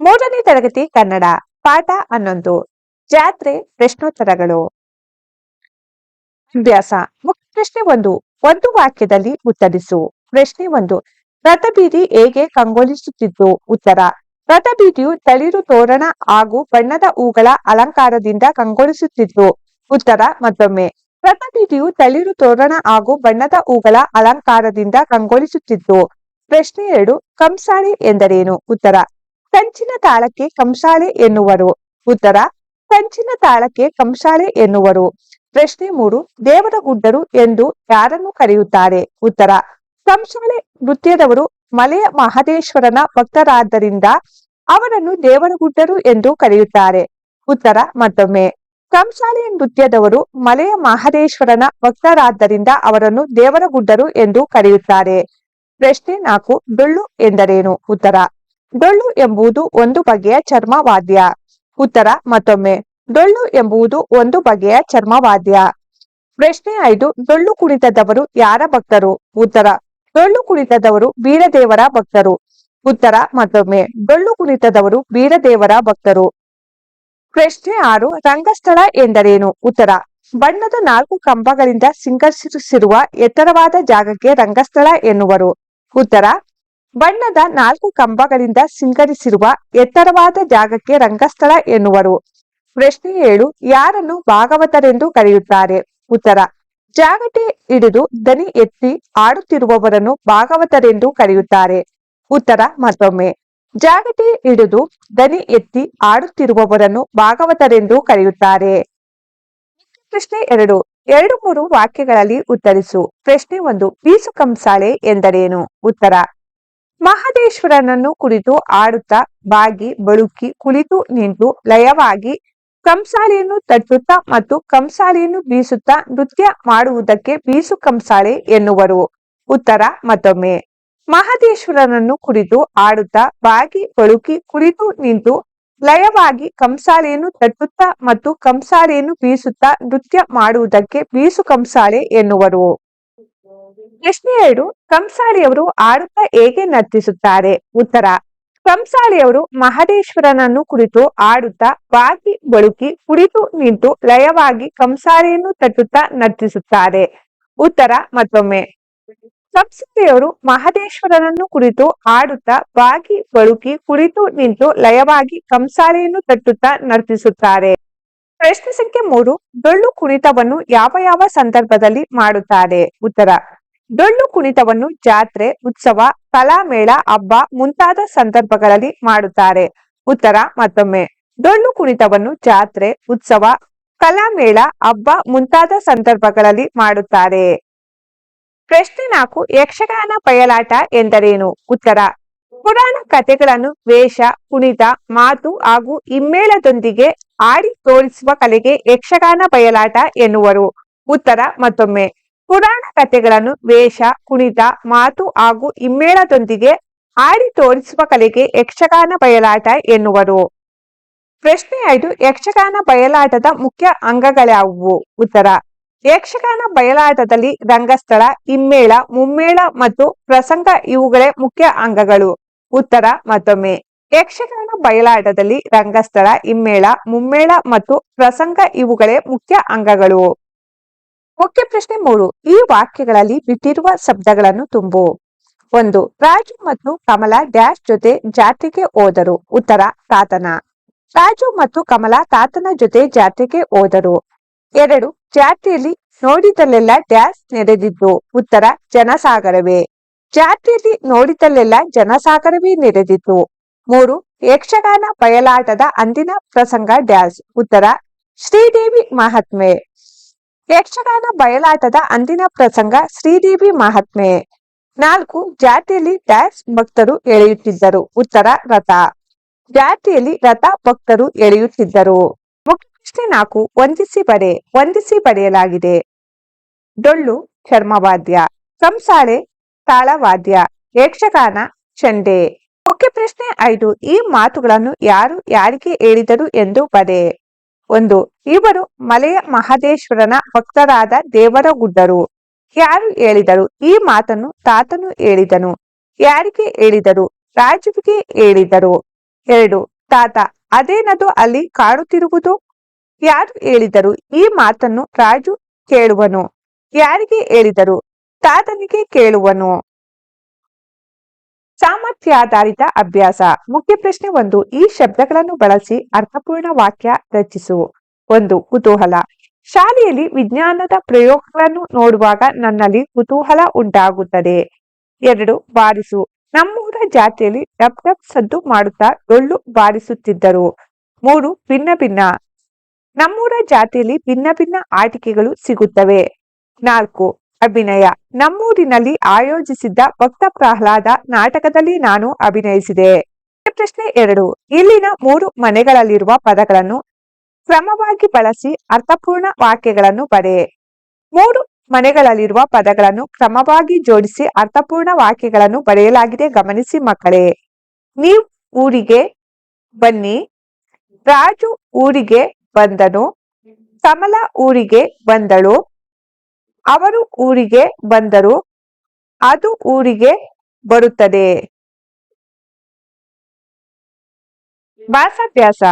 ಮೂರನೇ ತರಗತಿ ಕನ್ನಡ, ಪಾಠ ಹನ್ನೊಂದು, ಜಾತ್ರೆ ಪ್ರಶ್ನೋತ್ತರಗಳು. ಅಭ್ಯಾಸ, ಮುಖ್ಯ ಪ್ರಶ್ನೆ ಒಂದು ಒಂದು ವಾಕ್ಯದಲ್ಲಿ ಉತ್ತರಿಸು. ಪ್ರಶ್ನೆ ಒಂದು, ರಥಬೀದಿ ಹೇಗೆ ಕಂಗೊಳಿಸುತ್ತಿತ್ತು ಉತ್ತರ, ರಥಬೀದಿಯು ತಳಿರು ತೋರಣ ಹಾಗೂ ಬಣ್ಣದ ಹೂಗಳ ಅಲಂಕಾರದಿಂದ ಕಂಗೊಳಿಸುತ್ತಿದ್ದು ಉತ್ತರ, ಮತ್ತೊಮ್ಮೆ, ರಥಬೀದಿಯು ತಳಿರು ತೋರಣ ಹಾಗೂ ಬಣ್ಣದ ಹೂಗಳ ಅಲಂಕಾರದಿಂದ ಕಂಗೊಳಿಸುತ್ತಿದ್ದು ಪ್ರಶ್ನೆ ಎರಡು, ಕಂಸಾಳೆ ಎಂದರೇನು? ಉತ್ತರ ಕಂಚಿನ ತಾಳಕ್ಕೆ ಕಂಸಾಳೆ ಎನ್ನುವರು. ಉತ್ತರ, ಕಂಚಿನ ತಾಳಕ್ಕೆ ಕಂಸಾಳೆ ಎನ್ನುವರು. ಪ್ರಶ್ನೆ ಮೂರು, ದೇವರ ಗುಡ್ಡರು ಎಂದು ಯಾರನ್ನು ಕರೆಯುತ್ತಾರೆ? ಉತ್ತರ, ಕಂಸಾಳೆ ನೃತ್ಯದವರು ಮಲೆಯ ಮಹದೇಶ್ವರನ ಭಕ್ತರಾದ್ದರಿಂದ ಅವರನ್ನು ದೇವರ ಗುಡ್ಡರು ಎಂದು ಕರೆಯುತ್ತಾರೆ. ಉತ್ತರ, ಮತ್ತೊಮ್ಮೆ, ಕಂಸಾಳೆ ನೃತ್ಯದವರು ಮಲೆಯ ಮಹದೇಶ್ವರನ ಭಕ್ತರಾದ್ದರಿಂದ ಅವರನ್ನು ದೇವರ ಗುಡ್ಡರು ಎಂದು ಕರೆಯುತ್ತಾರೆ. ಪ್ರಶ್ನೆ ನಾಲ್ಕು ಡೊಳ್ಳು ಎಂದರೇನು? ಉತ್ತರ ಡೊಳ್ಳು ಎಂಬುದು ಒಂದು ಬಗೆಯ ಚರ್ಮವಾದ್ಯ. ಉತ್ತರ ಮತ್ತೊಮ್ಮೆ. ಡೊಳ್ಳು ಎಂಬುದು ಒಂದು ಬಗೆಯ ಚರ್ಮವಾದ್ಯ. ಪ್ರಶ್ನೆ ಐದು, ಡೊಳ್ಳು ಕುಣಿತದವರು ಯಾರ ಭಕ್ತರು? ಉತ್ತರ, ಡೊಳ್ಳು ಕುಣಿತದವರು ಬೀರದೇವರ ಭಕ್ತರು. ಉತ್ತರ ಮತ್ತೊಮ್ಮೆ. ಡೊಳ್ಳು ಕುಣಿತದವರು ಬೀರದೇವರ ಭಕ್ತರು. ಪ್ರಶ್ನೆ ಆರು, ರಂಗಸ್ಥಳ ಎಂದರೇನು? ಉತ್ತರ, ಬಣ್ಣದ ನಾಲ್ಕು ಕಂಬಗಳಿಂದ ಸಿಂಗರಿಸಿರುವ ಎತ್ತರವಾದ ಜಾಗಕ್ಕೆ ರಂಗಸ್ಥಳ ಎನ್ನುವರು. ಉತ್ತರ ಬಣ್ಣದ ನಾಲ್ಕು ಕಂಬಗಳಿಂದ ಸಿಂಗರಿಸಿರುವ ಎತ್ತರವಾದ ಜಾಗಕ್ಕೆ ರಂಗಸ್ಥಳ ಎನ್ನುವರು. ಪ್ರಶ್ನೆ ಏಳು, ಯಾರನ್ನು ಭಾಗವತರೆಂದು ಕರೆಯುತ್ತಾರೆ? ಉತ್ತರ, ಜಾಗಟೆ ಹಿಡಿದು ದನಿ ಎತ್ತಿ ಆಡುತ್ತಿರುವವರನ್ನು ಭಾಗವತರೆಂದು ಕರೆಯುತ್ತಾರೆ. ಉತ್ತರ, ಮತ್ತೊಮ್ಮೆ, ಜಾಗಟೆ ಹಿಡಿದು ದನಿ ಎತ್ತಿ ಆಡುತ್ತಿರುವವರನ್ನು ಭಾಗವತರೆಂದು ಕರೆಯುತ್ತಾರೆ. ಪ್ರಶ್ನೆ ಎರಡು ಎರಡು ಮೂರು ವಾಕ್ಯಗಳಲ್ಲಿ ಉತ್ತರಿಸು. ಪ್ರಶ್ನೆ ಒಂದು ಬೀಸು ಕಂಸಾಳೆ ಎಂದರೇನು? ಉತ್ತರ ಮಹದೇಶ್ವರನನ್ನು ಕುರಿತು ಆಡುತ್ತಾ ಬಾಗಿ, ಬಳುಕಿ, ಕುಳಿತು ನಿಂತು ಲಯವಾಗಿ ಕಂಸಾಳೆಯನ್ನು ತಟ್ಟುತ್ತಾ ಮತ್ತು ಕಂಸಾಳೆಯನ್ನು ಬೀಸುತ್ತಾ ನೃತ್ಯ ಮಾಡುವುದಕ್ಕೆ ಬೀಸು ಕಂಸಾಳೆ ಎನ್ನುವರು. ಉತ್ತರ, ಮತ್ತೊಮ್ಮೆ. ಮಹದೇಶ್ವರನನ್ನು ಕುರಿತು ಆಡುತ್ತಾ ಬಾಗಿ, ಬಳುಕಿ, ಕುಳಿತು ನಿಂತು ಲಯವಾಗಿ ಕಂಸಾಳೆಯನ್ನು ತಟ್ಟುತ್ತಾ ಮತ್ತು ಕಂಸಾಳೆಯನ್ನು ಬೀಸುತ್ತಾ ನೃತ್ಯ ಮಾಡುವುದಕ್ಕೆ ಬೀಸು ಕಂಸಾಳೆ ಎನ್ನುವರು. ಪ್ರಶ್ನೆ ಎರಡು ಕಂಸಾಳಿಯವರು ಆಡುತ್ತಾ ಹೇಗೆ ನರ್ತಿಸುತ್ತಾರೆ? ಉತ್ತರ, ಕಂಸಾಳಿಯವರು ಮಹದೇಶ್ವರನನ್ನು ಕುರಿತು ಆಡುತ್ತಾ ಬಾಗಿ ಬಳುಕಿ ಕುಳಿತು ನಿಂತು ಲಯವಾಗಿ ಕಂಸಾಳಿಯನ್ನು ತಟ್ಟುತ್ತಾ ನರ್ತಿಸುತ್ತಾರೆ. ಉತ್ತರ, ಮತ್ತೊಮ್ಮೆ, ಕಂಸಾಳಿಯವರು ಮಹದೇಶ್ವರನನ್ನು ಕುರಿತು ಆಡುತ್ತಾ ಬಾಗಿ ಬಳುಕಿ ಕುಳಿತು ನಿಂತು ಲಯವಾಗಿ ಕಂಸಾಳಿಯನ್ನು ತಟ್ಟುತ್ತಾ ನರ್ತಿಸುತ್ತಾರೆ. ಪ್ರಶ್ನೆ ಸಂಖ್ಯೆ ಮೂರು, ಡೊಳ್ಳು ಕುಣಿತವನ್ನು ಯಾವ ಯಾವ ಸಂದರ್ಭದಲ್ಲಿ ಮಾಡುತ್ತಾರೆ? ಉತ್ತರ ಡೊಳ್ಳು ಕುಣಿತವನ್ನು ಜಾತ್ರೆ, ಉತ್ಸವ ಕಲಾಮೇಳ ಹಬ್ಬ ಮುಂತಾದ ಸಂದರ್ಭಗಳಲ್ಲಿ ಮಾಡುತ್ತಾರೆ. ಉತ್ತರ ಮತ್ತೊಮ್ಮೆ. ಡೊಳ್ಳು ಕುಣಿತವನ್ನು ಜಾತ್ರೆ, ಉತ್ಸವ ಕಲಾಮೇಳ ಹಬ್ಬ ಮುಂತಾದ ಸಂದರ್ಭಗಳಲ್ಲಿ ಮಾಡುತ್ತಾರೆ. ಪ್ರಶ್ನೆ ನಾಲ್ಕು, ಯಕ್ಷಗಾನ ಬಯಲಾಟ ಎಂದರೇನು? ಉತ್ತರ. ಪುರಾಣ ಕಥೆಗಳನ್ನು ವೇಷ, ಕುಣಿತ, ಮಾತು ಹಾಗೂ ಹಿಮ್ಮೇಳದೊಂದಿಗೆ ಆಡಿ ತೋರಿಸುವ ಕಲೆಗೆ ಯಕ್ಷಗಾನ ಬಯಲಾಟ ಎನ್ನುವರು. ಉತ್ತರ ಮತ್ತೊಮ್ಮೆ. ಪುರಾಣ ಕಥೆಗಳನ್ನು ವೇಷ, ಕುಣಿತ, ಮಾತು ಹಾಗೂ ಹಿಮ್ಮೇಳದೊಂದಿಗೆ ಆಡಿ ತೋರಿಸುವ ಕಲೆಗೆ ಯಕ್ಷಗಾನ ಬಯಲಾಟ ಎನ್ನುವರು. ಪ್ರಶ್ನೆ ಐದು, ಯಕ್ಷಗಾನ ಬಯಲಾಟದ ಮುಖ್ಯ ಅಂಗಗಳ್ಯಾವುವು ಉತ್ತರ, ಯಕ್ಷಗಾನ ಬಯಲಾಟದಲ್ಲಿ ರಂಗಸ್ಥಳ, ಇಮ್ಮೇಳ, ಮುಮ್ಮೇಳ ಮತ್ತು ಪ್ರಸಂಗ ಇವುಗಳೇ ಮುಖ್ಯ ಅಂಗಗಳು. ಉತ್ತರ, ಮತ್ತೊಮ್ಮೆ, ಯಕ್ಷಗಾನ ಬಯಲಾಟದಲ್ಲಿ ರಂಗಸ್ಥಳ, ಇಮ್ಮೇಳ, ಮುಮ್ಮೇಳ ಮತ್ತು ಪ್ರಸಂಗ ಇವುಗಳೇ ಮುಖ್ಯ ಅಂಗಗಳು. ಮುಖ್ಯ ಪ್ರಶ್ನೆ ಮೂರು. ಈ ವಾಕ್ಯಗಳಲ್ಲಿ ಬಿಟ್ಟಿರುವ ಶಬ್ದಗಳನ್ನು ತುಂಬು. ಒಂದು, ರಾಜು ಮತ್ತು ಕಮಲ ಡ್ಯಾಶ್ ಜೊತೆ ಜಾತ್ರೆಗೆ ಹೋದರು. ಉತ್ತರ, ತಾತನ. ರಾಜು ಮತ್ತು ಕಮಲ ತಾತನ ಜೊತೆ ಜಾತ್ರೆಗೆ ಹೋದರು. ಎರಡು, ಜಾತ್ರೆಯಲ್ಲಿ ನೋಡಿದಲ್ಲೆಲ್ಲ ಡ್ಯಾಶ್ ನೆರೆದಿದ್ದು. ಉತ್ತರ, ಜನಸಾಗರವೇ. ಜಾತ್ರೆಯಲ್ಲಿ ನೋಡಿದಲ್ಲೆಲ್ಲ ಜನಸಾಗರವೇ ನೆರೆದಿದ್ದು. ಮೂರು, ಯಕ್ಷಗಾನ ಬಯಲಾಟದ ಅಂದಿನ ಪ್ರಸಂಗ ಡ್ಯಾಶ್. ಉತ್ತರ, ಶ್ರೀದೇವಿ ಮಹಾತ್ಮೆ. ಯಕ್ಷಗಾನ ಬಯಲಾಟದ ಅಂದಿನ ಪ್ರಸಂಗ ಶ್ರೀದೇವಿ ಮಹಾತ್ಮೆ. ನಾಲ್ಕು, ಜಾತಿಯಲ್ಲಿ ಡ್ಯಾಶ್ ಭಕ್ತರು ಎಳೆಯುತ್ತಿದ್ದರು. ಉತ್ತರ, ರಥ. ಜಾತಿಯಲ್ಲಿ ರಥ ಭಕ್ತರು ಎಳೆಯುತ್ತಿದ್ದರು. ಮುಖ್ಯ ಪ್ರಶ್ನೆ ನಾಲ್ಕು, ವಂದಿಸಿ ಬರೆ ವಂದಿಸಿ ಬರೆಯಲಾಗಿದೆ ಡೊಳ್ಳು, ಚರ್ಮವಾದ್ಯ. ಸಂಸಾಳೆ, ತಾಳವಾದ್ಯ. ಯಕ್ಷಗಾನ, ಚಂಡೆ. ಮುಖ್ಯ ಪ್ರಶ್ನೆ ಐದು, ಈ ಮಾತುಗಳನ್ನು ಯಾರು ಯಾರಿಗೆ ಹೇಳಿದರು ಎಂದು ಬರೆ ಒಂದು. ಇವರು ಮಲೆಯ ಮಹದೇಶ್ವರನ ಭಕ್ತರಾದ ದೇವರ ಗುಡ್ಡರು ಯಾರು ಹೇಳಿದರು? ಈ ಮಾತನ್ನು ತಾತನು ಹೇಳಿದನು. ಯಾರಿಗೆ ಹೇಳಿದರು? ರಾಜುವಿಗೆ ಹೇಳಿದರು. ಎರಡು. ತಾತ ಅದೇನದು ಅಲ್ಲಿ ಕಾಡುತ್ತಿರುವುದು ಯಾರು ಹೇಳಿದರು? ಈ ಮಾತನ್ನು ರಾಜು ಕೇಳುವನು. ಯಾರಿಗೆ ಹೇಳಿದರು? ತಾತನಿಗೆ ಕೇಳುವನು. ಸಾಮರ್ಥ್ಯಾಧಾರಿತ ಅಭ್ಯಾಸ. ಮುಖ್ಯ ಪ್ರಶ್ನೆ ಒಂದು, ಈ ಶಬ್ದಗಳನ್ನು ಬಳಸಿ ಅರ್ಥಪೂರ್ಣ ವಾಕ್ಯ ರಚಿಸು. ಒಂದು, ಕುತೂಹಲ. ಶಾಲೆಯಲ್ಲಿ ವಿಜ್ಞಾನದ ಪ್ರಯೋಗಗಳನ್ನು ನೋಡುವಾಗ ನನ್ನಲ್ಲಿ ಕುತೂಹಲ ಉಂಟಾಗುತ್ತದೆ. ಎರಡು, ಬಾರಿಸು. ನಮ್ಮೂರ ಜಾತಿಯಲ್ಲಿ ಡಬ್ ಡಬ್ ಸದ್ದು ಮಾಡುತ್ತಾ ಡೊಳ್ಳು ಬಾರಿಸುತ್ತಿದ್ದರು. ಮೂರು, ಭಿನ್ನ ಭಿನ್ನ. ನಮ್ಮೂರ ಜಾತಿಯಲ್ಲಿ ಭಿನ್ನ ಭಿನ್ನ ಆಟಿಕೆಗಳು ಸಿಗುತ್ತವೆ. ನಾಲ್ಕು ಅಭಿನಯ. ನಮ್ಮೂರಿನಲ್ಲಿ ಆಯೋಜಿಸಿದ್ದ ಭಕ್ತ ಪ್ರಹ್ಲಾದ ನಾಟಕದಲ್ಲಿ ನಾನು ಅಭಿನಯಿಸಿದೆ. ಪ್ರಶ್ನೆ ಎರಡು. ಇಲ್ಲಿನ ಮೂರು ಮನೆಗಳಲ್ಲಿರುವ ಪದಗಳನ್ನು ಕ್ರಮವಾಗಿ ಬಳಸಿ ಅರ್ಥಪೂರ್ಣ ವಾಕ್ಯಗಳನ್ನು ಬರೆ ಮೂರು ಮನೆಗಳಲ್ಲಿರುವ ಪದಗಳನ್ನು ಕ್ರಮವಾಗಿ ಜೋಡಿಸಿ ಅರ್ಥಪೂರ್ಣ ವಾಕ್ಯಗಳನ್ನು ಬರೆಯಲಾಗಿದೆ ಗಮನಿಸಿ ಮಕ್ಕಳೇ. ನೀವು ಊರಿಗೆ ಬನ್ನಿ. ರಾಜು ಊರಿಗೆ ಬಂದನು. ಕಮಲ ಊರಿಗೆ ಬಂದಳು. ಅವರು ಊರಿಗೆ ಬಂದರು. ಅದು ಊರಿಗೆ ಬರುತ್ತದೆ. ಭಾಷಾಭ್ಯಾಸ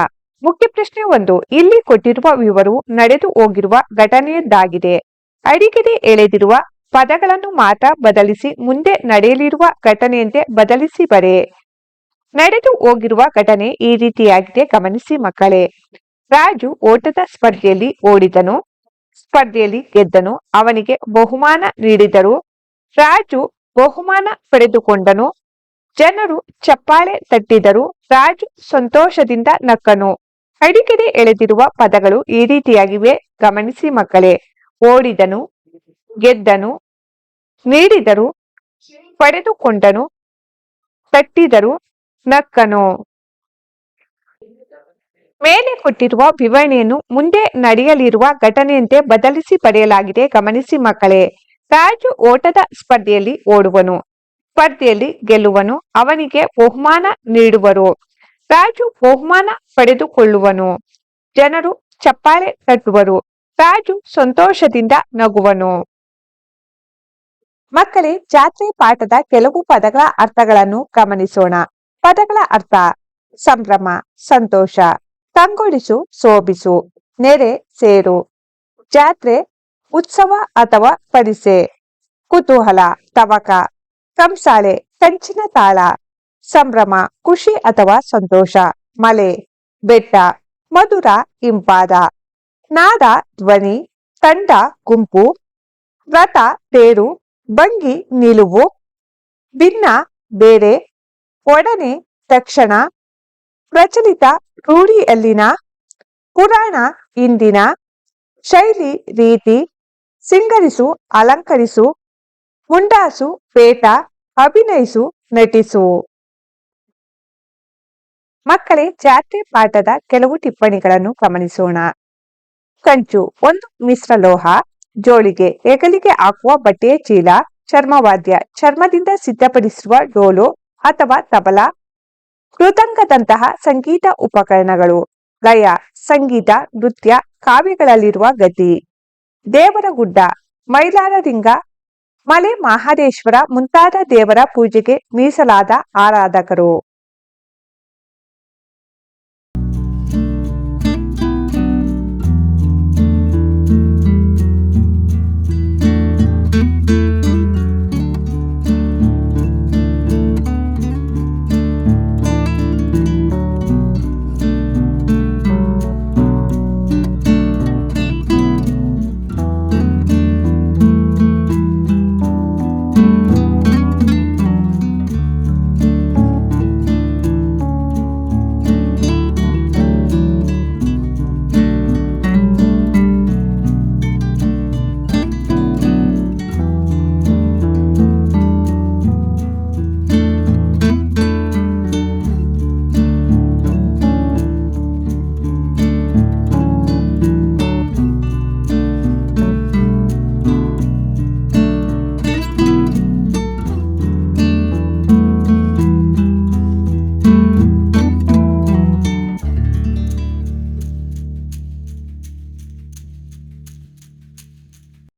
ಮುಖ್ಯ ಪ್ರಶ್ನೆ ಒಂದು. ಇಲ್ಲಿ ಕೊಟ್ಟಿರುವ ವಿವರವು ನಡೆದು ಹೋಗಿರುವ ಘಟನೆಯದ್ದಾಗಿದೆ. ಅಡಿಗೆದೆ ಎಳೆದಿರುವ ಪದಗಳನ್ನು ಮಾತ್ರ ಬದಲಿಸಿ ಮುಂದೆ ನಡೆಯಲಿರುವ ಘಟನೆಯಂತೆ ಬದಲಿಸಿ ಬರೆ. ನಡೆದು ಹೋಗಿರುವ ಘಟನೆ ಈ ರೀತಿಯಾಗಿದೆ. ಗಮನಿಸಿ ಮಕ್ಕಳೇ. ರಾಜು ಓಟದ ಸ್ಪರ್ಧೆಯಲ್ಲಿ ಓಡಿದನು. ಸ್ಪರ್ಧೆಯಲ್ಲಿ ಗೆದ್ದನು. ಅವನಿಗೆ ಬಹುಮಾನ ನೀಡಿದರು. ರಾಜು ಬಹುಮಾನ ಪಡೆದುಕೊಂಡನು. ಜನರು ಚಪ್ಪಾಳೆ ತಟ್ಟಿದರು. ರಾಜು ಸಂತೋಷದಿಂದ ನಕ್ಕನು. ಅಡಿಕೆಡೆ ಎಳೆದಿರುವ ಪದಗಳು ಈ ರೀತಿಯಾಗಿವೆ. ಗಮನಿಸಿ ಮಕ್ಕಳೇ. ಓಡಿದನು, ಗೆದ್ದನು, ನೀಡಿದರು, ಪಡೆದುಕೊಂಡನು, ತಟ್ಟಿದರು, ನಕ್ಕನು. ಮೇಲೆ ಕೊಟ್ಟಿರುವ ವಿವರಣೆಯನ್ನು ಮುಂದೆ ನಡೆಯಲಿರುವ ಘಟನೆಯಂತೆ ಬದಲಿಸಿ ಪಡೆಯಲಾಗಿದೆ. ಗಮನಿಸಿ ಮಕ್ಕಳೇ, ರಾಜು ಓಟದ ಸ್ಪರ್ಧೆಯಲ್ಲಿ ಓಡುವನು. ಸ್ಪರ್ಧೆಯಲ್ಲಿ ಗೆಲ್ಲುವನು. ಅವನಿಗೆ ಬಹುಮಾನ ನೀಡುವರು. ರಾಜು ಬಹುಮಾನ ಪಡೆದುಕೊಳ್ಳುವನು. ಜನರು ಚಪ್ಪಾಳೆ ತಟ್ಟುವರು. ರಾಜು ಸಂತೋಷದಿಂದ ನಗುವನು. ಮಕ್ಕಳೇ, ಜಾತ್ರೆ ಪಾಠದ ಕೆಲವು ಪದಗಳ ಅರ್ಥಗಳನ್ನು ಗಮನಿಸೋಣ. ಪದಗಳ ಅರ್ಥ, ಸಂಭ್ರಮ, ಸಂತೋಷ. ಕಂಗೊಳಿಸು ಸೋಬಿಸು, ನೆರೆ ಸೇರು, ಜಾತ್ರೆ, ಉತ್ಸವ ಅಥವಾ ಪರಿಸೆ ಕುತೂಹಲ, ತವಕ, ಕಂಸಾಳೆ, ಕಂಚಿನ ತಾಳ, ಸಂಭ್ರಮ, ಖುಷಿ ಅಥವಾ ಸಂತೋಷ ಮಲೆ ಬೆಟ್ಟ, ಮಧುರ, ಇಂಪಾದ ನಾದ ಧ್ವನಿ, ತಂಡ, ಗುಂಪು, ವ್ರತ, ತೇರು, ಭಂಗಿ, ನಿಲುವು, ಭಿನ್ನ, ಬೇರೆ, ಒಡನೆ, ತಕ್ಷಣ ಪ್ರಚಲಿತ ರೂಢಿಯಲ್ಲಿನ ಪುರಾಣ, ಇಂದಿನ ಶೈಲಿ, ರೀತಿ, ಸಿಂಗರಿಸು, ಅಲಂಕರಿಸು ಮುಂಡಾಸು ಪೇಟ ಅಭಿನಯಿಸು, ನಟಿಸು. ಮಕ್ಕಳೇ, ಜಾತ್ರೆ ಪಾಠದ ಕೆಲವು ಟಿಪ್ಪಣಿಗಳನ್ನು ಗಮನಿಸೋಣ. ಕಂಚು, ಒಂದು ಮಿಶ್ರ ಲೋಹ, ಜೋಳಿಗೆ, ಹೆಗಲಿಗೆ ಹಾಕುವ ಬಟ್ಟೆಯ ಚೀಲ, ಚರ್ಮವಾದ್ಯ, ಚರ್ಮದಿಂದ ಸಿದ್ಧಪಡಿಸುವ ಡೋಲು ಅಥವಾ ತಬಲ ಮೃದಂಗದಂತಹ ಸಂಗೀತ ಉಪಕರಣಗಳು. ಲಯ ಸಂಗೀತ, ನೃತ್ಯ, ಕಾವ್ಯಗಳಲ್ಲಿರುವ ಗತಿ. ದೇವರ ಗುಡ್ಡ ಮೈಲಾರಲಿಂಗ, ಮಲೆ ಮಹಾದೇಶ್ವರ ಮುಂತಾದ ದೇವರ ಪೂಜೆಗೆ ಮೀಸಲಾದ ಆರಾಧಕರು.